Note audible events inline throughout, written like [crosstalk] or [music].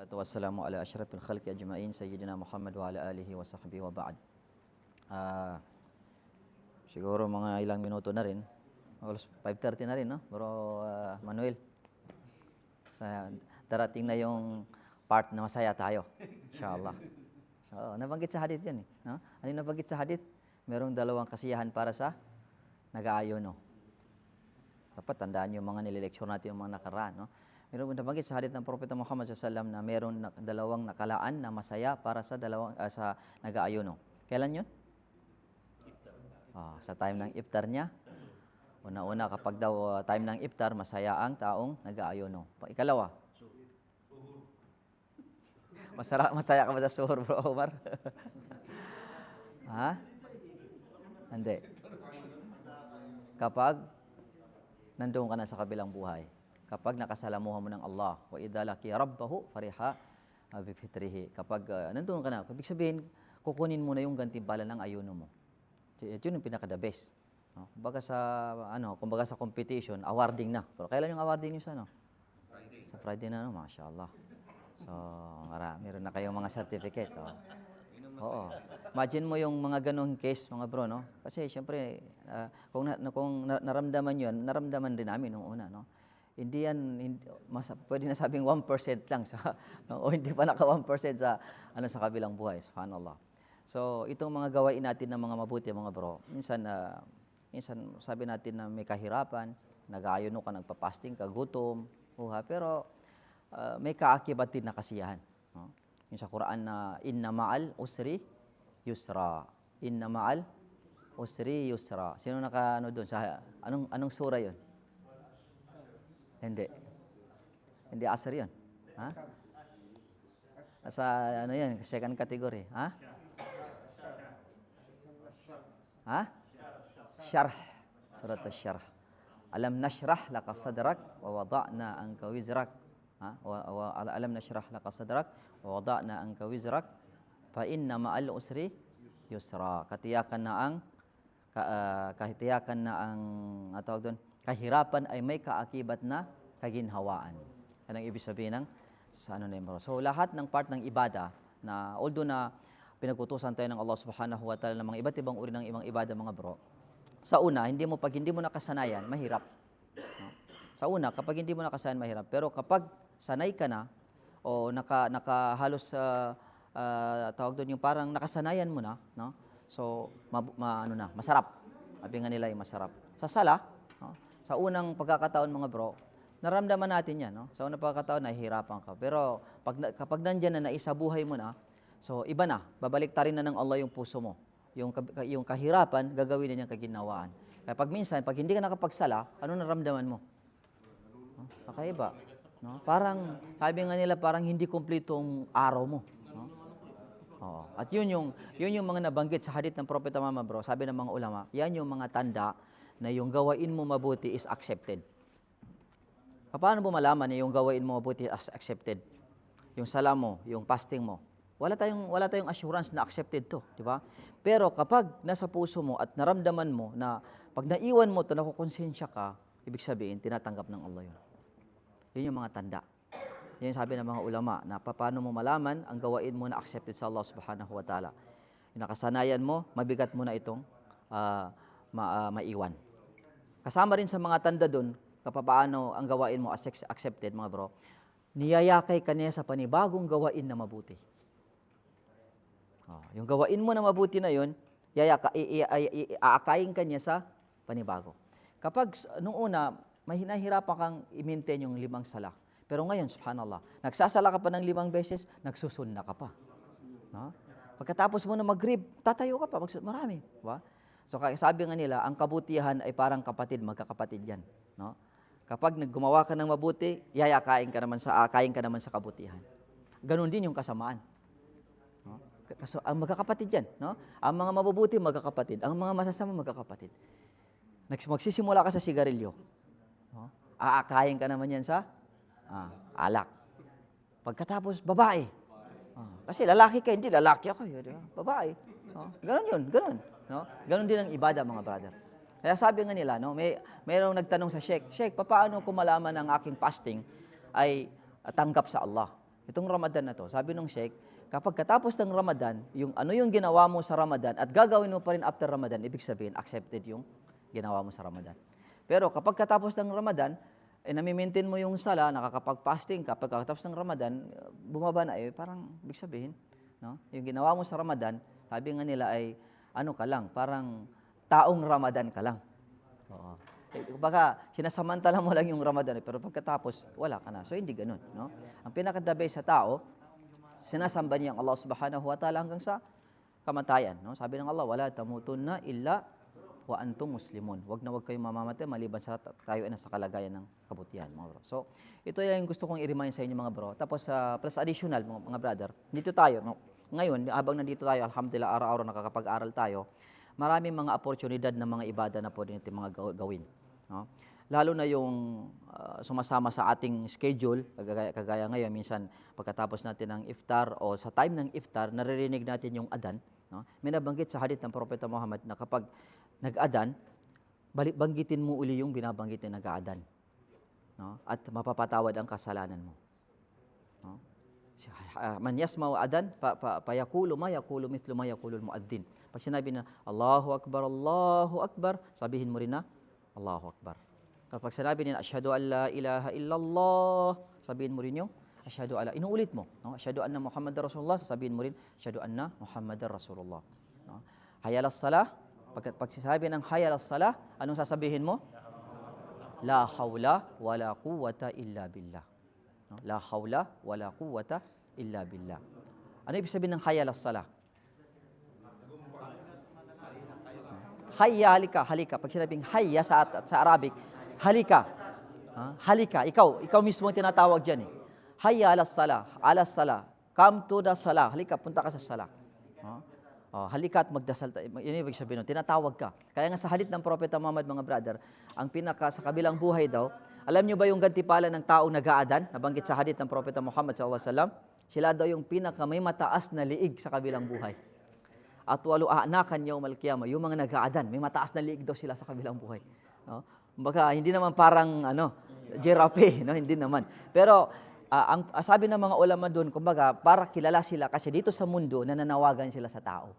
Salatu wassalamu ala asyrafil khalqi ajma'in sayyidina Muhammad wa ala alihi wa sahbihi wa ba'd. Ah, siguro mga ilang minuto na rin. Alas 5:30 na rin, no? Bro ah, Manuel. Sa darating na yung part na masaya tayo. Inshallah. So, nabanggit sa hadith 'yan eh, no? Ano nabanggit sa hadith? Merong dalawang kasiyahan para sa nag-aayon, no? Dapat tandaan yung mga nilileksyon natin yung mga nakaraan. No? Meron nabanggit sa hadith ng Propeta Muhammad SAW na meron na, dalawang nakalaan na masaya para sa dalawang ah, sa nag-aayuno. Kailan yun? Ah, sa time ng iftar niya. Una-una kapag daw ah, time ng iftar, masaya ang taong nag-aayuno. Ikalawa. Masara, masaya ka ba sa suhur, bro Omar? [laughs] ha? Hindi. Kapag nandoon ka na sa kabilang buhay. Kapag nakasalamuhan mo ng Allah, wa idza laki rabbahu fariha ah, bi fitrihi. Kapag uh, nandoon ka na, ibig sabihin, kukunin mo na yung gantimpala ng ayuno mo. Ito yun yung pinaka the best. No? Kumbaga sa ano, kumbaga sa competition, awarding na. Pero kailan yung awarding niyo sa ano? Friday. Sa Friday na no, mashallah. So, mara, meron na kayong mga certificate. Oh. Oo. Imagine mo yung mga ganong case, mga bro, no? Kasi siyempre, ah, kung, na, kung na- naramdaman yun, naramdaman din namin nung una, no? Hindi yan, hindi, mas, pwede na sabing 1% lang sa, [laughs] no? o hindi pa naka 1% sa, ano, sa kabilang buhay, subhanallah. So, itong mga gawain natin ng mga mabuti, mga bro, minsan, na minsan sabi natin na may kahirapan, nag-aayon ka, nagpa-fasting ka, gutom, buha, pero ah, may kaakibat din na kasiyahan. No? Yung sa Quran na inna ma'al usri yusra. Inna ma'al usri yusra. Sino naka ano doon sa anong anong sura 'yon? Hindi. Hindi asr 'yon. Ha? Sa ano 'yan, second category, ha? Ha? Syarh. Surat asy-syarh. Alam nashrah laka sadrak wa wada'na anka wizrak. Ha? Wa, wa, alam nashrah laka sadrak wa wada'na anka wizrak fa inna ma'al usri yusra. Katiyakan na ang ka, kahitiyakan na ang tawag doon, kahirapan ay may kaakibat na kaginhawaan. Yan ang ibig sabihin ng sa ano na. So lahat ng part ng ibada na although na pinag-utusan tayo ng Allah Subhanahu wa Ta'ala ng mga iba't ibang uri ng ibang ibada mga bro. Sa una, hindi mo pag hindi mo nakasanayan, mahirap. No? Sa una, kapag hindi mo nakasanayan, mahirap. Pero kapag sanay ka na o naka nakahalos sa ah, tawag doon yung parang nakasanayan mo na, no? So, ma, ma- ano na, masarap. Sabi nga nila yung masarap. Sa sala? Sa unang pagkakataon mga bro, naramdaman natin yan. No? Sa unang pagkakataon, nahihirapan ka. Pero pag, kapag nandyan na, naisabuhay mo na, so iba na, babalik ta rin na ng Allah yung puso mo. Yung, yung kahirapan, gagawin na niyang kaginawaan. Kaya pag minsan, pag hindi ka nakapagsala, ano naramdaman mo? No? Kakaiba. No? Parang, sabi nga nila, parang hindi kumpleto ang araw mo. No? Oo. At yun yung, yun yung mga nabanggit sa hadith ng Propeta Mama bro, sabi ng mga ulama, yan yung mga tanda na yung gawain mo mabuti is accepted. Paano mo malaman na yung gawain mo mabuti as accepted? Yung sala mo, yung fasting mo. Wala tayong wala tayong assurance na accepted to, di ba? Pero kapag nasa puso mo at naramdaman mo na pag naiwan mo to nakukonsensya ka, ibig sabihin tinatanggap ng Allah yun. Yun yung mga tanda. Yan sabi ng mga ulama na paano mo malaman ang gawain mo na accepted sa Allah subhanahu wa ta'ala. Yung nakasanayan mo, mabigat mo na itong ah, ma- ah, maiwan. Kasama rin sa mga tanda doon, kapapaano ang gawain mo as accepted, mga bro, niyayakay ka niya sa panibagong gawain na mabuti. Oh, yung gawain mo na mabuti na yon, yayaka, i- i- i- aakayin ka niya sa panibago. Kapag nung una, may hinahirapan kang i-maintain yung limang sala. Pero ngayon, subhanallah, nagsasala ka pa ng limang beses, nagsusunna ka pa. No? Pagkatapos mo na mag-grib, tatayo ka pa, marami. Ba? So sabi nga nila, ang kabutihan ay parang kapatid, magkakapatid yan. No? Kapag naggumawa ka ng mabuti, yayakain ka naman sa akayin ka naman sa kabutihan. Ganon din yung kasamaan. No? Kaso, ang magkakapatid yan. No? Ang mga mabubuti, magkakapatid. Ang mga masasama, magkakapatid. Magsisimula ka sa sigarilyo. No? Aakayin ka naman yan sa ah, alak. Pagkatapos, babae. Ah, kasi lalaki ka, hindi lalaki ako. Ba? Babae. No? Ganon yun, ganon. No? Ganon din ang ibada, mga brother. Kaya sabi nga nila, no, may mayroong nagtanong sa Sheikh, Sheikh, paano ko malaman ang aking fasting ay tanggap sa Allah? Itong Ramadan na to, sabi nung Sheikh, kapag katapos ng Ramadan, yung ano yung ginawa mo sa Ramadan at gagawin mo pa rin after Ramadan, ibig sabihin, accepted yung ginawa mo sa Ramadan. Pero kapag katapos ng Ramadan, eh, nami-maintain mo yung sala, nakakapag-fasting ka, pagkatapos ng Ramadan, bumaba na, eh, parang, ibig sabihin, no? yung ginawa mo sa Ramadan, sabi nga nila ay, ano ka lang, parang taong Ramadan ka lang. Oo. Eh, baka sinasamantala mo lang yung Ramadan, eh, pero pagkatapos, wala ka na. So, hindi ganun. No? Ang pinakadabe sa tao, sinasamba niya ang Allah subhanahu wa ta'ala hanggang sa kamatayan. No? Sabi ng Allah, wala tamutunna illa wa antum muslimun. Wag na wag kayong mamamatay maliban sa ta- tayo ay nasa kalagayan ng kabutihan, mga bro. So, ito yung gusto kong i-remind sa inyo mga bro. Tapos, sa plus additional, mga, mga brother, dito tayo, no? Ngayon, habang nandito tayo, alhamdulillah, araw-araw nakakapag-aral tayo, maraming mga oportunidad na mga ibada na pwede natin mga gaw- gawin. No? Lalo na yung ah, sumasama sa ating schedule, kagaya, kagaya ngayon, minsan pagkatapos natin ng iftar o sa time ng iftar, naririnig natin yung adan. No? May nabanggit sa hadith ng Propeta Muhammad na kapag nag-adan, balik banggitin mo uli yung binabanggit na nag-aadan. No? At mapapatawad ang kasalanan mo. No? Ah, Man yasma'u adan, pa, pa, payakulu ma yakulu mithlu ma yakulu muadzin. Pag sinabi na Allahu Akbar, Allahu Akbar, sabihin mo rin na Allahu Akbar. Kapag sinabi niya asyhadu an la ilaha illallah, sabihin mo rin yung asyhadu ala. Inuulit mo, no? Asyhadu anna Muhammadar Rasulullah, sabihin mo rin asyhadu anna Muhammadar Rasulullah. No? Hayal as-salah, pag, pag sinabi ng hayal as-salah, anong sasabihin mo? La hawla wala quwwata illa billah. No? La hawla wala quwwata illa billah. Ano ibig sabihin ng hayya salah? Hayya, halika, halika. Pag sinabing hayya sa, sa Arabic, halika. Ha? Halika, ikaw, ikaw mismo ang tinatawag dyan eh. Hayya alas salah, alas salah. Come to the salah. Halika, punta ka sa salah. Ha? Oh, halika at magdasal. Yun ibig sabihin nun. Tinatawag ka. Kaya nga sa hadith ng Propeta Muhammad, mga brother, ang pinaka sa kabilang buhay daw, alam niyo ba yung gantipalan ng taong nag-aadan? Nabanggit sa hadith ng Propeta Muhammad SAW. Sila daw yung pinaka may mataas na liig sa kabilang buhay. At walo aanakan niyo malkiyama, yung mga nag-aadan, may mataas na liig daw sila sa kabilang buhay. No? Baka hindi naman parang ano, giraffe, no? hindi naman. Pero ah, ang ah, sabi ng mga ulama doon, kumbaga, para kilala sila kasi dito sa mundo nananawagan sila sa tao.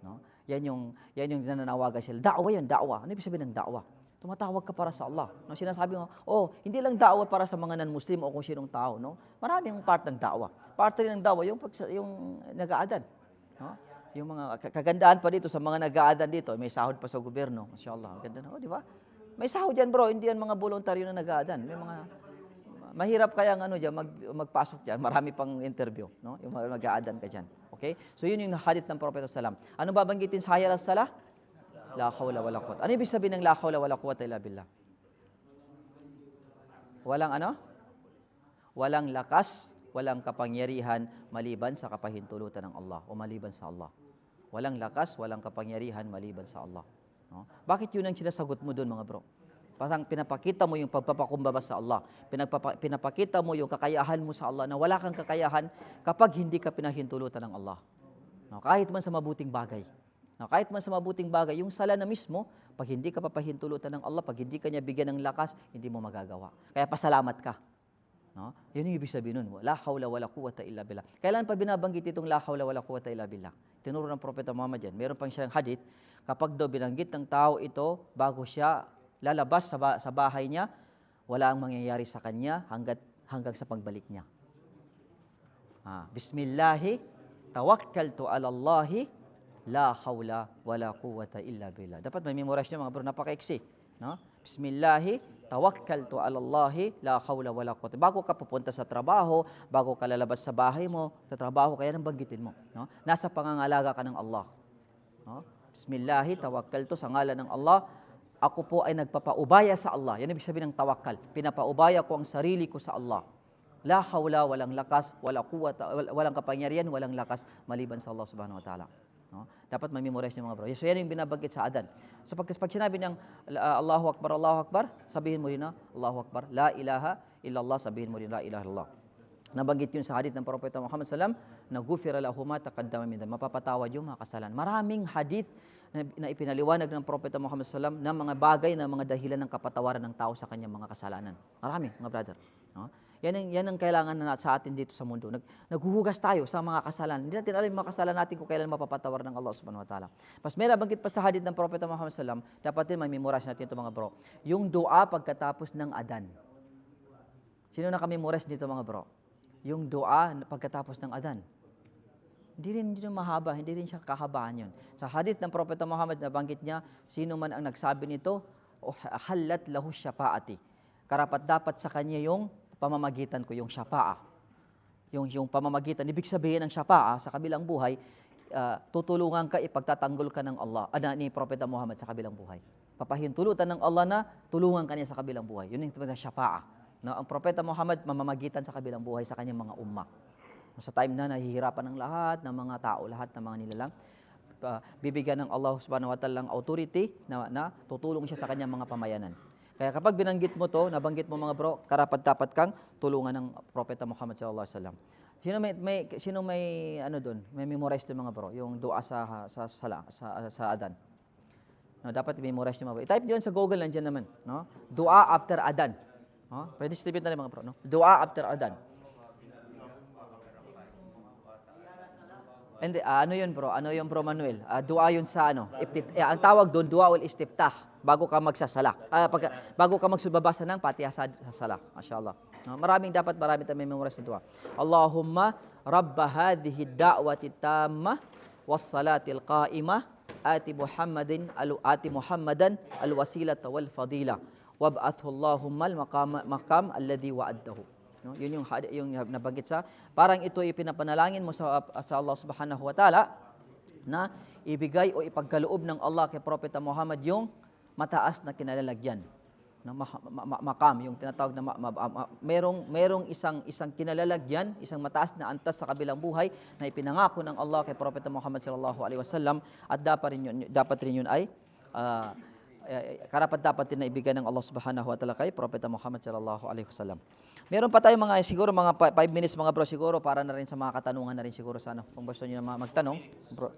No? Yan yung yan yung nananawagan sila. Da'wa yan, da'wa. Ano ibig sabihin ng da'wa? Tumatawag ka para sa Allah. No, sinasabi mo, oh, hindi lang da'wa para sa mga non-Muslim o kung sinong tao, no? Maraming part ng da'wa. Part rin ng da'wa yung pag, yung nag-aadan. No? Yung mga ka- kagandahan pa dito sa mga nag-aadan dito, may sahod pa sa gobyerno. Masyaallah, ganda na, oh, di ba? May sahod yan, bro. Hindi yan mga voluntaryo na nag-aadan. May mga mahirap kaya ang ano diyan mag magpasok diyan. Marami pang interview, no? Yung mag-aadan ka diyan. Okay? So yun yung hadith ng Propeta sallam. Ano babanggitin sa hayal as-salah? La hawla wala quwwata. Ano ibig sabihin ng la hawla wala quwwata illa billah? Walang ano? Walang lakas, walang kapangyarihan maliban sa kapahintulutan ng Allah o maliban sa Allah. Walang lakas, walang kapangyarihan maliban sa Allah. No? Bakit yun ang sinasagot mo doon mga bro? Parang pinapakita mo yung pagpapakumbaba sa Allah. Pinagpapa, pinapakita mo yung kakayahan mo sa Allah na wala kang kakayahan kapag hindi ka pinahintulutan ng Allah. No? Kahit man sa mabuting bagay. No? Kahit man sa mabuting bagay, yung sala na mismo, pag hindi ka papahintulutan ng Allah, pag hindi ka niya bigyan ng lakas, hindi mo magagawa. Kaya pasalamat ka. No? Yun yung ibig sabihin nun. La hawla wala quwwata illa billah. Kailan pa binabanggit itong la hawla wala quwwata illa billah? Tinuro ng Propeta Muhammad yan. Meron pang siyang hadith, kapag daw binanggit ng tao ito, bago siya lalabas sa, ba- sa bahay niya, wala ang mangyayari sa kanya hanggat, hanggang sa pagbalik niya. Ah, Bismillahi, tawakkaltu ala la hawla wala quwwata illa billah. Dapat may memorize niyo mga bro, napaka-eksi. No? Bismillahi, tawakkaltu ala Allahi, la hawla wala quwwata. Bago ka pupunta sa trabaho, bago ka lalabas sa bahay mo, sa trabaho, kaya nang banggitin mo. No? Nasa pangangalaga ka ng Allah. No? Bismillahi, tawakkaltu sa ngalan ng Allah. Ako po ay nagpapaubaya sa Allah. Yan ibig sabihin ng tawakkal. Pinapaubaya ko ang sarili ko sa Allah. La hawla, walang lakas, wala quwwata, wal- walang kapangyarihan, walang lakas maliban sa Allah subhanahu wa ta'ala. No? Dapat may memorize niyo mga bro. So yan yung binabanggit sa adan. So pag, pag sinabi niyang uh, Allahu Akbar, Allahu Akbar, sabihin mo rin na Allahu Akbar, La ilaha illallah, sabihin mo rin La ilaha illallah. Nabanggit yun sa hadith ng Propeta Muhammad sallam na gufira lahu ma taqaddama min mapapatawad yung mga kasalanan. Maraming hadith na, na ipinaliwanag ng Propeta Muhammad sallam na mga bagay na mga dahilan ng kapatawaran ng tao sa kanyang mga kasalanan. Marami, mga brother. No? Yan ang, yan ang kailangan na sa atin dito sa mundo. Nag, naghuhugas tayo sa mga kasalanan. Hindi natin alam yung mga kasalanan natin kung kailan mapapatawar ng Allah subhanahu wa ta'ala. Mas may nabanggit pa sa hadith ng Propeta Muhammad sallam, dapat din mamemorize natin ito mga bro. Yung dua pagkatapos ng adan. Sino nakamemorize dito mga bro? Yung dua na pagkatapos ng adan. Hindi rin, hindi mahaba, hindi rin siya kahabaan yun. Sa hadith ng Propeta Muhammad, nabanggit niya, sino man ang nagsabi nito, oh, halat lahu syafaati. Karapat dapat sa kanya yung pamamagitan ko, yung syafa'a. Yung, yung pamamagitan, ibig sabihin ng syafa'a sa kabilang buhay, ah, tutulungan ka, ipagtatanggol ka ng Allah, ana ni Propeta Muhammad sa kabilang buhay. Papahintulutan ng Allah na tulungan ka niya sa kabilang buhay. Yun yung tinatawag na syafa'a. Na ang Propeta Muhammad mamamagitan sa kabilang buhay sa kanyang mga umma. Sa time na nahihirapan ng lahat ng mga tao, lahat ng mga nilalang, uh, bibigyan ng Allah subhanahu wa ta'ala ng authority na, na tutulong siya sa kanyang mga pamayanan. Kaya kapag binanggit mo to, nabanggit mo mga bro, karapat-dapat kang tulungan ng Propeta Muhammad sallallahu alaihi wasallam. Sino may, may sino may ano doon? May memorize 'to mga bro, yung dua sa sa sala, sa sa adan. No, dapat i-memorize niyo mga bro. I-type niyo sa Google nandiyan naman, no? Dua after adan. No? Pwede distribute na rin mga bro, no? Dua after adan. Hindi, ah, ano yun bro? Ano yun bro Manuel? Ah, dua yun sa ano? Iftit, eh, ang tawag doon, dua ul istiftah. Bago ka magsasala. Ah, pag, bago ka magsubabasa ng patiha sa, sa sala. Masyaallah. No, maraming dapat marami tayong memorize na dua. Allahumma rabba hadhihi da'wati tammah was salatil qa'imah ati Muhammadin al ati Muhammadan al wasilata wal fadila wab'athu Allahumma al maqam maqam alladhi wa'adtahu. No, yun yung had- yung nabanggit sa parang ito ay pinapanalangin mo sa sa Allah Subhanahu wa taala na ibigay o ipagkaloob ng Allah kay Propeta Muhammad yung mataas na kinalalagyan na ma- ma- ma- makam yung tinatawag na ma- ma- ma- merong merong isang isang kinalalagyan isang mataas na antas sa kabilang buhay na ipinangako ng Allah kay Propeta Muhammad sallallahu alaihi wasallam at dapat rin yun dapat rin yun ay eh, karapat dapat din na ibigay ng Allah Subhanahu wa taala kay Propeta Muhammad sallallahu alaihi wasallam. Meron pa tayong mga siguro mga 5 minutes mga bro siguro para na rin sa mga katanungan na rin siguro sana kung gusto niyo na ma- magtanong. Bro,